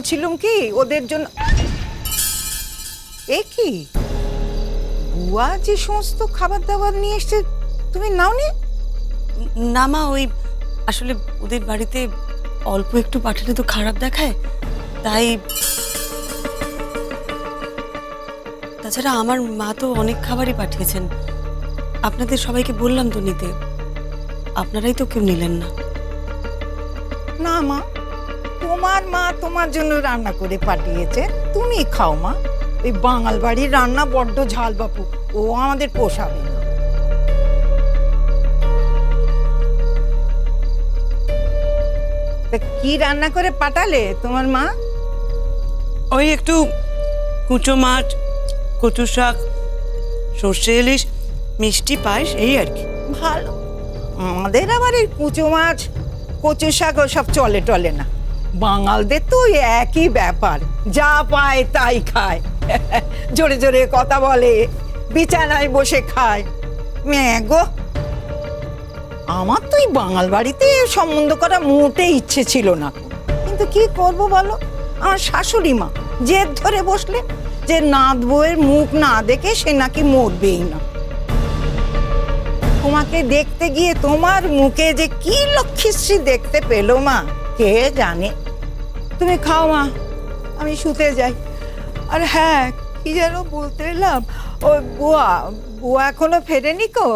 বলছিলাম কি ওদের জন্য এ কি? বুয়া যে সমস্ত খাবার দাবার নিয়ে এসছে তুমি নাও নি না মা ওই আসলে ওদের বাড়িতে অল্প একটু পাঠালে তো খারাপ দেখায় তাই তাছাড়া আমার মা তো অনেক খাবারই পাঠিয়েছেন। আপনাদের সবাইকে বললাম তো নিতে। আপনারাই তো কেউ নিলেন না। না মা তোমার মা তোমার জন্য রান্না করে পাঠিয়েছে। তুমি খাও মা। ওই বাঙাল বাড়ির রান্না বড্ড ঝাল বাপু। ও আমাদের পোষাবে না। তা কি রান্না করে পাঠালে তোমার মা? ওই একটু কুচো মাছ কচু শাক সর্ষে ইলিশ মিষ্টি পায়েস এই আর কি। ভালো। আমাদের আবার এই কুচো মাছ কচু শাক সব চলে টলে না। বাঙালদের তো একই ব্যাপার। যা পায় তাই খায়। জোরে জোরে কথা বলে, বিছানায় বসে খায়। ম্যাগো আমার তো এই বাঙাল বাড়িতে সম্বন্ধ করা মোটে ইচ্ছে ছিল না। কিন্তু কি করব বলো? আমার শাশুড়ি মা জেদ ধরে বসলে যে নাত বউয়ের মুখ না দেখে সে নাকি মরবেই না। তোমাকে দেখতে গিয়ে তোমার মুখে যে কি লক্ষ্মীশ্রী দেখতে পেল মা। কে জানে? তুমি খাও মা আমি শুতে যাই। আর হ্যাঁ কি যেন বলতে এলাম ওই বুয়া বুয়া এখনও ফেরেনি কো?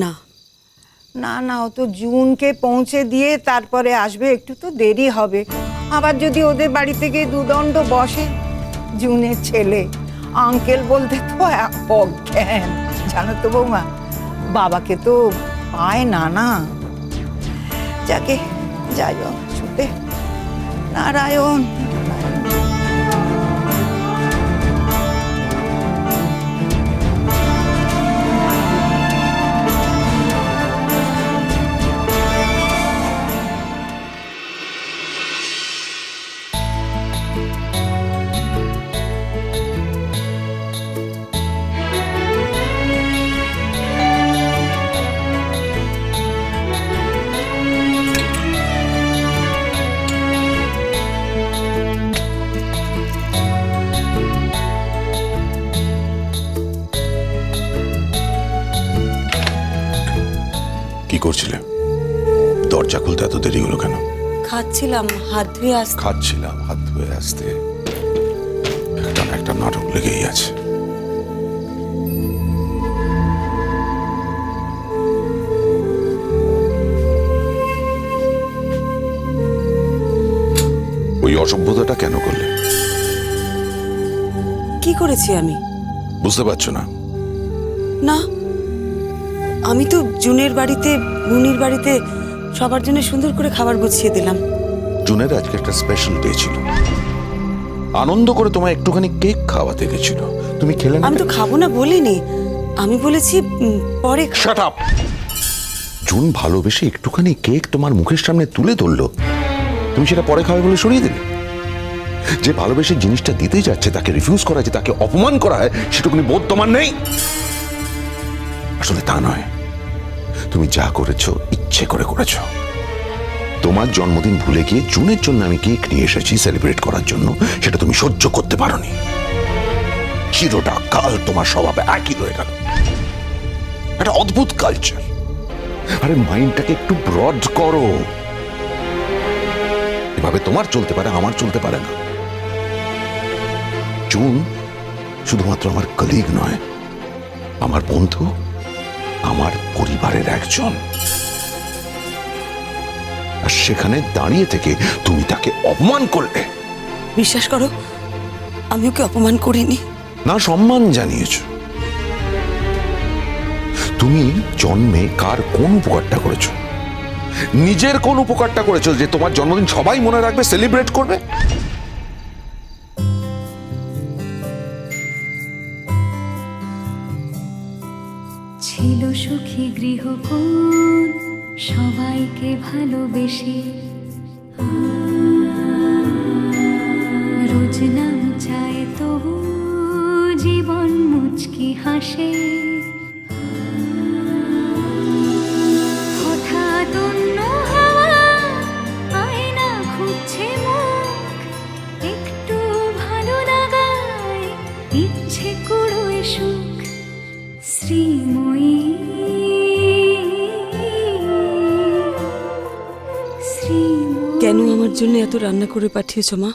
না। না না ও তো জুনকে পৌঁছে দিয়ে তারপরে আসবে একটু তো দেরি হবে। আবার যদি ওদের বাড়ি থেকে দুদণ্ড বসে জুনের ছেলে আঙ্কেল বলতে তো অজ্ঞান। জানো তো বৌমা বাবাকে তো পায় না না। যাকে যাই হোক শুতে নারায়ণ। এত দেরি হলো কেন? খাচ্ছিলাম হাত ধুয়ে আস খাচ্ছিলাম হাত ধুয়ে আসতে। একটা না একটা নাটক লেগেই আছে। ওই অসভ্যতাটা কেন করলে? কি করেছি আমি? বুঝতে পারছ না? না আমি তো জুনের বাড়িতে মুনির বাড়িতে সবার জন্য সুন্দর করে খাবার গুছিয়ে দিলাম। জুনের আজকে একটা স্পেশাল ডে ছিল। আনন্দ করে তোমায় একটুখানি কেক খাওয়াতে গেছিল। তুমি খেলে না আমি তো খাব না বলিনি। আমি বলেছি উম, পরে খা- শাট আপ জুন ভালোবেসে একটুখানি কেক তোমার মুখের সামনে তুলে ধরলো। তুমি সেটা পরে খাবে বলে সরিয়ে দিলে। যে ভালোবেসে জিনিসটা দিতে যাচ্ছে তাকে রিফিউজ করা যে তাকে অপমান করা হয় সেটুকুনি বোধ তোমার নেই। আসলে তা নয়। তুমি যা করেছ ইচ্ছে করে করেছ। তোমার জন্মদিন ভুলে গিয়ে জুনের জন্য আমি কেক নিয়ে এসেছি সেলিব্রেট করার জন্য। সেটা তুমি সহ্য করতে পারোনি। চিরটা কাল তোমার স্বভাবে একই রয়ে গেল। একটা অদ্ভুত কালচার আরে মাইন্ডটাকে একটু ব্রড করো। এভাবে তোমার চলতে পারে, আমার চলতে পারে না। জুন শুধুমাত্র আমার কলিগ নয়, আমার বন্ধু, আমার পরিবারের একজন। সেখানে দাঁড়িয়ে থেকে তুমি তাকে অপমান করলে। বিশ্বাস করো আমি ওকে অপমান করিনি। না সম্মান জানিয়েছ। তুমি জন্মে কার কোন উপকারটা করেছ? নিজের কোন উপকারটা করেছ যে তোমার জন্মদিন সবাই মনে রাখবে সেলিব্রেট করবে? ছিল সুখী গৃহকোণ সবাইকে ভালোবেসে। রোজ নাম চায় তবু জীবন মুচকি হাসে। জন্য এত রান্না করে পাঠিয়েছো, মা।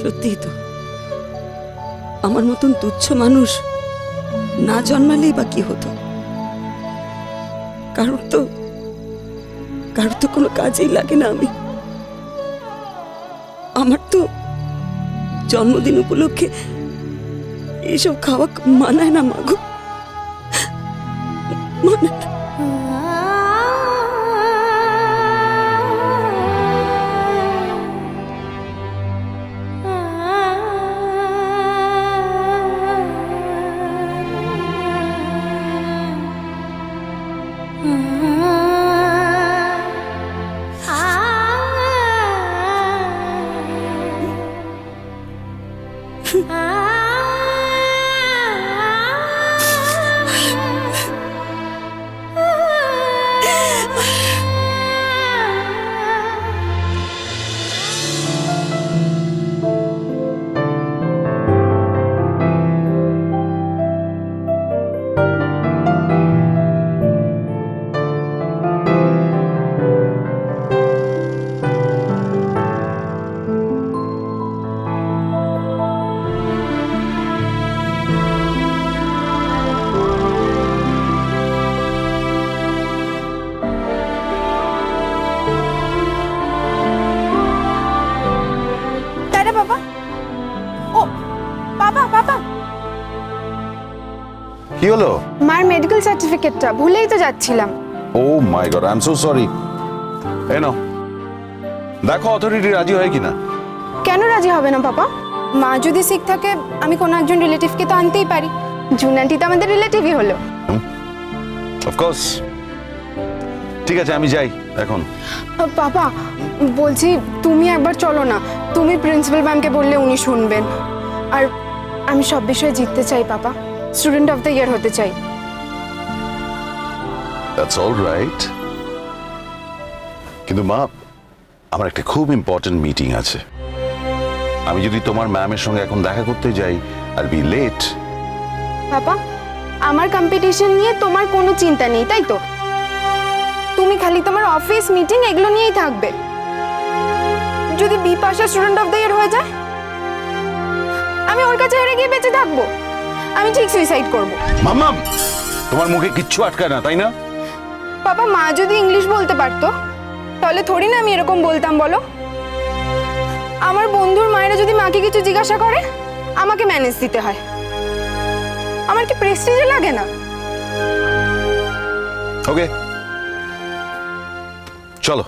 সত্যিই তো। আমার মতন তুচ্ছ মানুষ না জন্মালেই বা কি হতো? কারোর তো কারোর তো কোনো কাজেই লাগে না আমি। আমার তো জন্মদিন উপলক্ষে এইসব খাওয়া মানায় না মাগো মানায় না। মেডিকেল সার্টিফিকেটটা ভুলেই তো যাচ্ছিলাম। ও my God I am so sorry এ নাও দেখো অথরিটি রাজি হয় কিনা? কেন রাজি হবে না বাবা মা যদি শিখ থাকে আমি কোনো একজন রিলেটিভকে তো আনতেই পারি। জুন আন্টি তো আমাদের রিলেটিভই হলো। অফকোর্স ঠিক আছে আমি যাই এখন। বাবা বলছি তুমি একবার চলো না। তুমি প্রিন্সিপাল ম্যামকে বললে উনি শুনবেন। আর আমি সব বিষয়ে জিততে চাই papa. Student of the year হতে চাই। দ্যাটস অল রাইট কিন্তু মা আমার একটা খুব ইম্পর্টেন্ট মিটিং আছে। আমি যদি তোমার ম্যামের সঙ্গে এখন দেখা করতে যাই আর বি লেট বাবা আমার কম্পিটিশন নিয়ে তোমার কোনো চিন্তা নেই তাই তো? তুমি খালি তোমার অফিস মিটিং এগুলো নিয়েই থাকবে। যদি বি পাশে স্টুডেন্ট অফ দ্য ইয়ার হয়ে যায় আমি ওর কাছে হেরে গিয়ে বেঁচে থাকব। আমি ঠিক সুইসাইড করব। মাম্মাম তোমার মুখে কিচ্ছু আটকায় না তাই না? বাবা মা যদি ইংলিশ বলতে পারতো, তাহলে থোড়ি না আমি এরকম বলতাম, বলো? আমার বন্ধুর মায়েরা যদি মাকে কিছু জিজ্ঞাসা করে, আমাকে ম্যানেজ দিতে হয়। আমার কি প্রেস্টিজে লাগে না? ওকে চলো।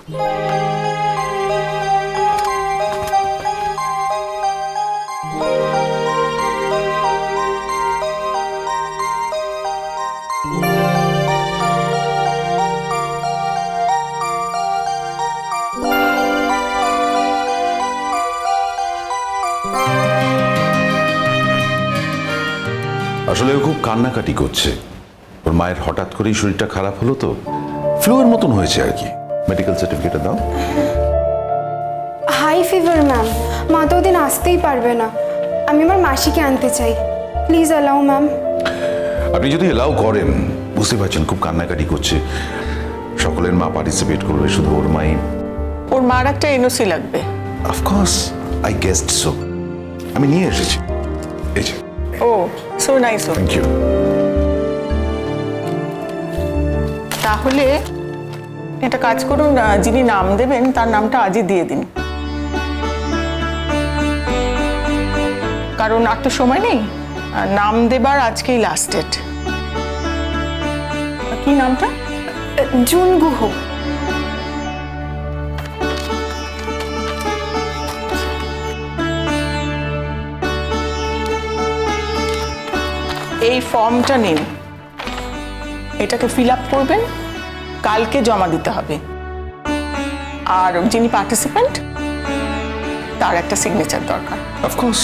আসলে ও খুব কান্নাকাটি করছে। ওর মায়ের হঠাৎ করেই শরীরটা খারাপ হলো তো ফ্লুয়ের মতন হয়েছে আর কি। মেডিকেল সার্টিফিকেট দাও। হাই ফিভার ম্যাম মা তো ওদিন আসতেই পারবে না। আমি আমার মাসিকে আনতে চাই। Please allow ma'am. আপনি যদি এলাও করেন বুঝতে পারছেন খুব কান্নাকাটি করছে। সকলের মা পার্টিসিপেট করবে শুধু ওর মাই। ওর মার একটা এনওসি লাগবে। অফকোর্স আই গেস্ট সো আমি নিয়ে এসেছি। এই যে। Oh so nice oh thank you তাহলে একটা কাজ করুন আহ, যিনি নাম দেবেন তার নামটা আজই দিয়ে দিন। কারণ আর তো সময় নেই। আর নাম দেবার আজকেই লাস্ট ডেট কি নামটা? জুন গুহ এই ফর্মটা নিন। এটাকে ফিল আপ করবেন। কালকে জমা দিতে হবে। আর যিনি পার্টিসিপেন্ট তার একটা সিগনেচার দরকার। অফকোর্স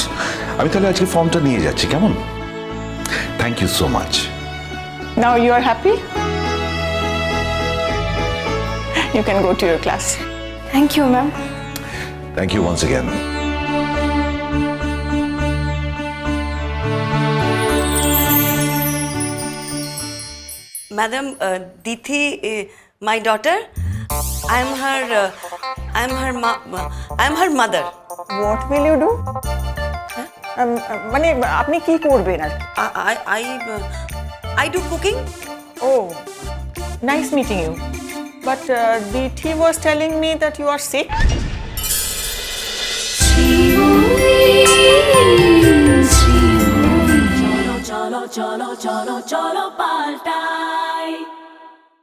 আমি তাহলে আজকে ফর্মটা নিয়ে যাচ্ছি কেমন? Thank you so much now you are happy you can go to your class. Thank you ma'am thank you once again Madam, uh, Dithi, uh, my daughter, I'm her, uh, I am her মা I am her mother what will you do মানে আপনি কি করবেন আর I I I do cooking Oh, nice meeting you. But uh, DT was telling me that you are sick. চলো চলো চলো চলো চলো পাল্টা